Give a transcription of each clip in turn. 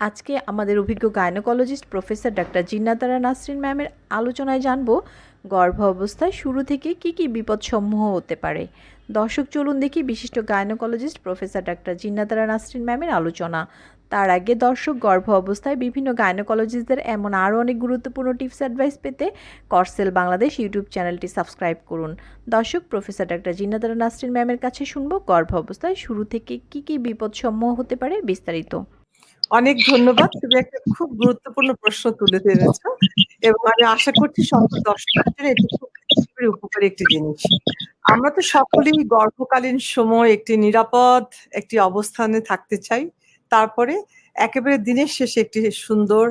আজকে আমাদের অভিজ্ঞ gynaecologist professor doctor Jinnatara Nasrin ম্যামের আলোচনায় জানব গর্ভ অবস্থায় শুরু থেকে কি কি বিপদসমূহ হতে পারে। দর্শক, চলুন দেখি বিশিষ্ট gynaecologist professor doctor Jinnatara Nasrin ম্যামের আলোচনা। তার আগে দর্শক গর্ভ অবস্থায় বিভিন্ন গাইনোকোলজিস্টদের এমন আরও অনেক গুরুত্বপূর্ণ টিপস, অ্যাডভাইস পেতে করসেল বাংলাদেশ ইউটিউব চ্যানেলটি সাবস্ক্রাইব করুন। দর্শক, প্রফেসর ডাক্তার জিন্নাতারা নাসরিন ম্যামের কাছে শুনব গর্ভ অবস্থায় শুরু থেকে কি কি বিপদসমূহ হতে পারে বিস্তারিত। অনেক ধন্যবাদ। তুমি একটা খুব গুরুত্বপূর্ণ প্রশ্ন তুলে ধরেছ এবং আমি আশা করছি সকল দর্শকের জন্য এটি খুব উপকারী একটি জিনিস। আমরা তো সকলেই গর্ভকালীন সময় একটি নিরাপদ একটি অবস্থানে থাকতে চাই। তারপরে একেবারে দিনের শেষে একটি সুন্দর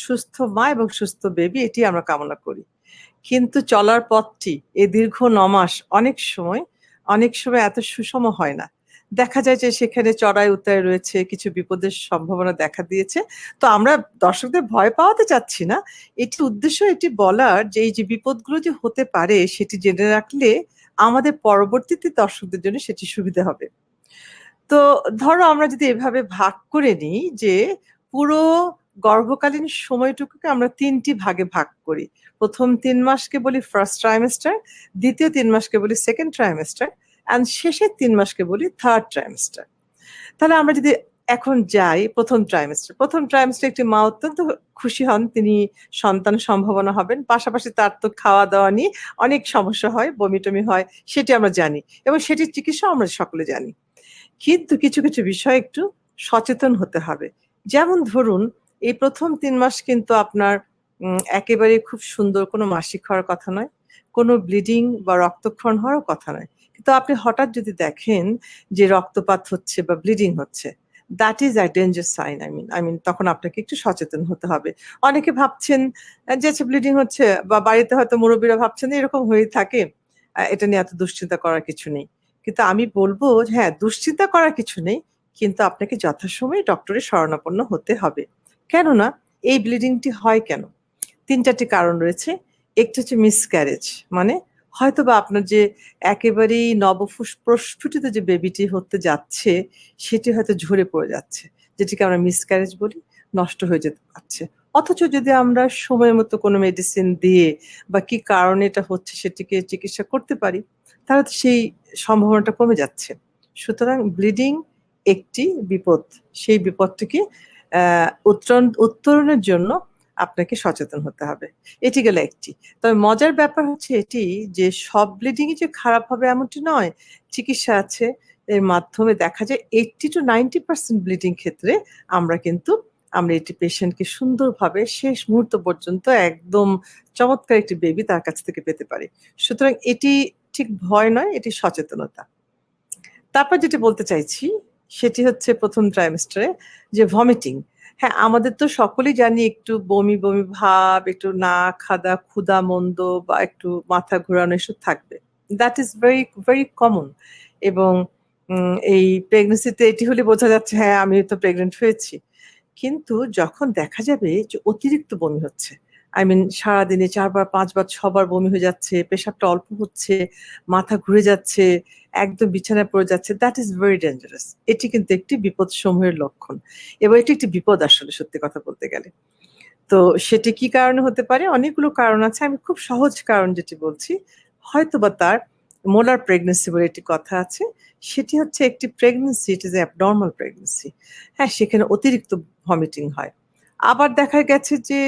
সুস্থ মা এবং সুস্থ বেবি এটি আমরা কামনা করি। কিন্তু চলার পথটি এ দীর্ঘ নমাস অনেক সময় অনেক সময় এত সুষম হয় না। দেখা যায় যে সেখানে চড়াই উত্তায় রয়েছে, কিছু বিপদের সম্ভাবনা দেখা দিয়েছে। তো আমরা দর্শকদের ভয় পাওয়াতে চাচ্ছি না। এটি উদ্দেশ্য, এটি বলার যে এই যে বিপদগুলো যে হতে পারে সেটি জেনে রাখলে আমাদের পরবর্তীতে দর্শকদের জন্য সেটি সুবিধা হবে। তো ধরো আমরা যদি এভাবে ভাগ করে নিই যে পুরো গর্ভকালীন সময়টুকুকে আমরা তিনটি ভাগে ভাগ করি। প্রথম তিন মাসকে বলি ফার্স্ট ট্রাইমেস্টার দ্বিতীয় তিন মাসকে বলি সেকেন্ড ট্রাইমেস্টার অ্যান্ড শেষের তিন মাসকে বলি থার্ড ট্রাইমেস্টার তাহলে আমরা যদি এখন যাই প্রথম ট্রাইমেস্টার প্রথম ট্রাইমেস্টার একটি মা অত্যন্ত খুশি হন, তিনি সন্তান সম্ভাবনা হবেন, পাশাপাশি তার তো খাওয়া দাওয়া নিয়ে অনেক সমস্যা হয় বমি টমি হয়, সেটি আমরা জানি এবং সেটির চিকিৎসা আমরা সকলে জানি। কিন্তু কিছু কিছু বিষয় একটু সচেতন হতে হবে। যেমন ধরুন, এই প্রথম তিন মাস কিন্তু আপনার একেবারে খুব সুন্দর কোনো মাসিক হওয়ার কথা নয়, কোনো ব্লিডিং বা রক্তক্ষরণ হওয়ার কথা নয়। কিন্তু আপনি হঠাৎ যদি দেখেন যে রক্তপাত হচ্ছে বা ব্লিডিং হচ্ছে that is a danger sign I mean I mean তখন আপনাকে একটু সচেতন হতে হবে। অনেকে ভাবছেন যে ব্লিডিং হচ্ছে বা বাড়িতে হয়তো মুরব্বীরা ভাবছেন এরকম হয়ে থাকে এটা নিয়ে এত দুশ্চিন্তা করার কিছু নেই। কিন্তু আমি বলব যে হ্যাঁ দুশ্চিন্তা করার কিছু নেই, কিন্তু আপনাকে যথাসময়ে ডক্টরের শরণাপন্ন হতে হবে। কেননা, এই ব্লিডিংটি হয় কেন? তিন চারটি কারণ রয়েছে। একটি হচ্ছে মিসক্যারেজ মানে হয়তো বা আপনার যে একেবারেই নবফুস প্রস্ফুটিত যে বেবিটি হতে যাচ্ছে, সেটি হয়তো ঝরে পড়ে যাচ্ছে। যেটিকে আমরা মিসক্যারেজ বলি, নষ্ট হয়ে যেতে পারছে। অথচ যদি আমরা সময় মতো কোনো মেডিসিন দিয়ে বা কি কারণে এটা হচ্ছে সেটিকে চিকিৎসা করতে পারি, তাহলে সেই সম্ভাবনাটা কমে যাচ্ছে। সুতরাং ব্লিডিং একটি বিপদ। সেই বিপদটিকে উত্তরণ, উত্তরণের জন্য আপনাকে সচেতন হতে হবে। এটি গেল একটি। তবে মজার ব্যাপার হচ্ছে এটি যে, সব ব্লিডিং যে খারাপ হবে এমনটি নয়। চিকিৎসা আছে, এর মাধ্যমে দেখা যায় eighty two ninety percent bleeding ক্ষেত্রে আমরা কিন্তু, আমরা এটি পেশেন্টকে সুন্দরভাবে শেষ মুহূর্ত পর্যন্ত একদম চমৎকার একটি বেবি তার কাছ থেকে পেতে পারি। সুতরাং এটি ঠিক ভয় নয়, এটি সচেতনতা। তারপর যেটি বলতে চাইছি, সেটি হচ্ছে প্রথম ট্রাইমেস্টারে যে ভমিটিং হ্যাঁ আমাদের তো সকলেই জানি একটু বমি বমি ভাব, একটু না খাদা ক্ষুদা মন্দ বা একটু মাথা ঘোরানো এসব থাকবে। That is very very common এবং এই প্রেগনেন্সিতে এটি হলে বোঝা যাচ্ছে হ্যাঁ আমি তো প্রেগনেন্ট হয়েছি। কিন্তু যখন দেখা যাবে যে অতিরিক্ত বমি হচ্ছে আই মিন সারাদিনে চারবার, পাঁচবার, ছবার বমি হয়ে যাচ্ছে, পেশাবটা অল্প হচ্ছে, মাথা ঘুরে যাচ্ছে, একদম বিছানায় পড়ে যাচ্ছে দ্যাট ইজ ভেরি ডেঞ্জারাস এটি কিন্তু একটি বিপদ সমূহের লক্ষণ। এবং এটি একটি বিপদ আসলে, সত্যি কথা বলতে গেলে। তো সেটি কি কারণে হতে পারে? অনেকগুলো কারণ আছে। আমি খুব সহজ কারণ যেটি বলছি। হয়তো বা তার মোলার প্রেগনেন্সি বলে একটি কথা আছে। সেটি হচ্ছে একটি pregnancy it is abnormal pregnancy হ্যাঁ সেখানে অতিরিক্ত ভমিটিং হয়। আবার দেখা গেছে যে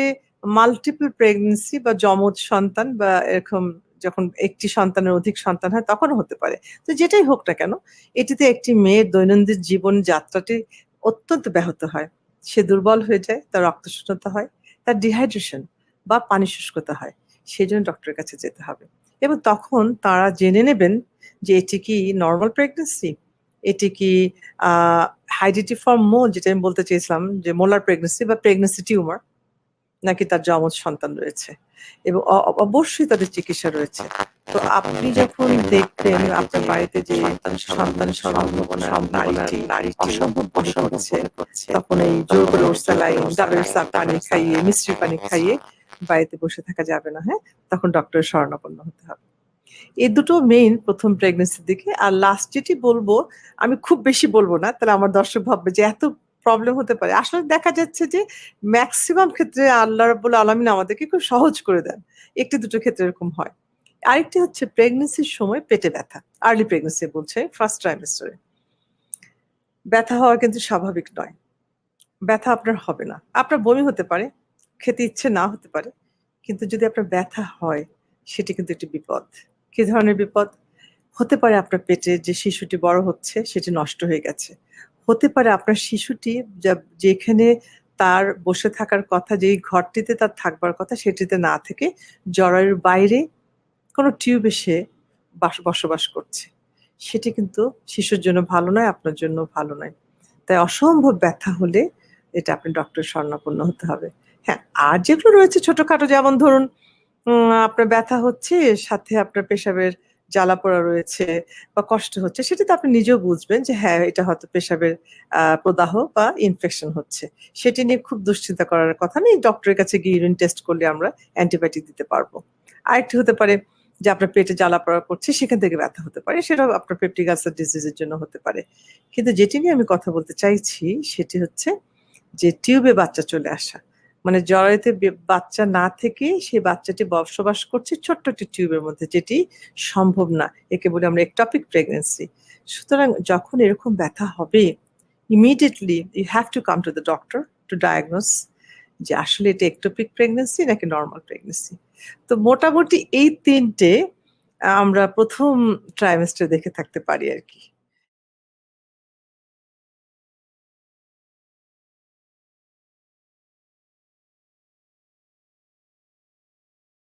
মাল্টিপল প্রেগনেন্সি বা যমজ সন্তান বা এরকম যখন একটি সন্তানের অধিক সন্তান হয়, তখনও হতে পারে। তো যেটাই হোক না কেন, এটিতে একটি মেয়ের দৈনন্দিন জীবন যাত্রাটি অত্যন্ত ব্যাহত হয়। সে দুর্বল হয়ে যায়, তার রক্তশূন্যতা হয়, তার ডিহাইড্রেশন বা পানি শুষ্কতা হয় সেই জন্য ডক্টরের কাছে যেতে হবে। এবং তখন তারা জেনে নেবেন যে এটি কি নর্মাল প্রেগনেন্সি এটি কি হাইডিটি ফর্ম মোল যেটা আমি বলতে চেয়েছিলাম, যে মোলার প্রেগনেন্সি বা প্রেগনেন্সি টিউমার নাকি তার যমজ সন্তান রয়েছে? এবং অবশ্যই তাদের চিকিৎসা রয়েছে। তো আপনি যখন দেখবেন আপনার বাড়িতে যে সন্তান তখন এই জোর করে ওরসালাইন ডাবের পানি খাইয়ে মিষ্টি পানি খাইয়ে বাড়িতে বসে থাকা যাবে না হ্যাঁ? তখন ডক্টরের শরণাপন্ন হতে হবে। এই দুটো মেইন প্রথম প্রেগনেন্সির দিকে, আর লাস্ট যেটি বলব, আমি খুব বেশি বলব না, তাহলে আমার দর্শক ভাববে যে এত প্রবলেম হতে পারে। আসলে দেখা যাচ্ছে যে ম্যাক্সিমাম ক্ষেত্রে আল্লাহ রাব্বুল আলামিন আমাদেরকে খুব সহজ করে দেন। একটি দুটো ক্ষেত্রে এরকম হয়। আরেকটি হচ্ছে প্রেগনেন্সির সময় পেটে ব্যথা। আর্লি প্রেগন্যান্সি বলছে ফার্স্ট ট্রাইমেস্টারে। ব্যথা হওয়া কিন্তু স্বাভাবিক নয়। ব্যথা আপনার হবে না। আপনার বমি হতে পারে, খেতে ইচ্ছে না হতে পারে। কিন্তু যদি আপনার ব্যথা হয় সেটি কিন্তু একটি বিপদ। কি ধরনের বিপদ? হতে পারে আপনার পেটে যে শিশুটি বড় হচ্ছে সেটি নষ্ট হয়ে গেছে। হতে পারে আপনার শিশুটি যেখানে তার বসে থাকার কথা যেই ঘরটিতে তার থাকবার কথা সেটিতে না থেকে জরায়ুর বাইরে কোনো টিউবে সে বাস বসবাস করছে। সেটি কিন্তু শিশুর জন্য ভালো নয়, আপনার জন্য ভালো নয়। তাই অসম্ভব ব্যথা হলে এটা আপনি ডক্টর শরণাপন্ন হতে হবে। হ্যাঁ, আর যেগুলো রয়েছে ছোটখাটো যেমন ধরুন আপনার ব্যথা হচ্ছে সাথে আপনার পেশাবের জ্বালা-পোড়া রয়েছে বা কষ্ট হচ্ছে সেটা তো আপনি নিজেও বুঝবেন যে হ্যাঁ, এটা হয়তো পেশাবের প্রদাহ বা ইনফেকশন হচ্ছে। সেটি নিয়ে খুব দুশ্চিন্তা করার কথা নেই। ডক্টরের কাছে গিয়ে ইউরিন টেস্ট করলে আমরা অ্যান্টিবায়োটিক দিতে পারব। আরেকটি হতে পারে যে আপনার পেটে জ্বালা-পোড়া করছে সেখান থেকে ব্যথা হতে পারে। সেটাও আপনার পেপটিক আলসার ডিজিজের জন্য হতে পারে। কিন্তু যেটি নিয়ে আমি কথা বলতে চাইছি সেটি হচ্ছে যে টিউবে বাচ্চা চলে আসা। মানে জরায়ুতে বাচ্চা না থেকে সেই বাচ্চাটি বসবাস করছে ছোট্ট একটি টিউবের মধ্যে, যেটি সম্ভব না। একে বলি আমরা একটপিক প্রেগনেন্সি সুতরাং যখন এরকম ব্যথা হবে immediately you have to come to the doctor to diagnose যে আসলে এটা একটোপিক প্রেগনেন্সি নাকি নর্মাল প্রেগনেন্সি তো মোটামুটি এই ৩ টে আমরা ১ম ট্রাইমেস্টারে দেখে থাকতে পারি আরকি।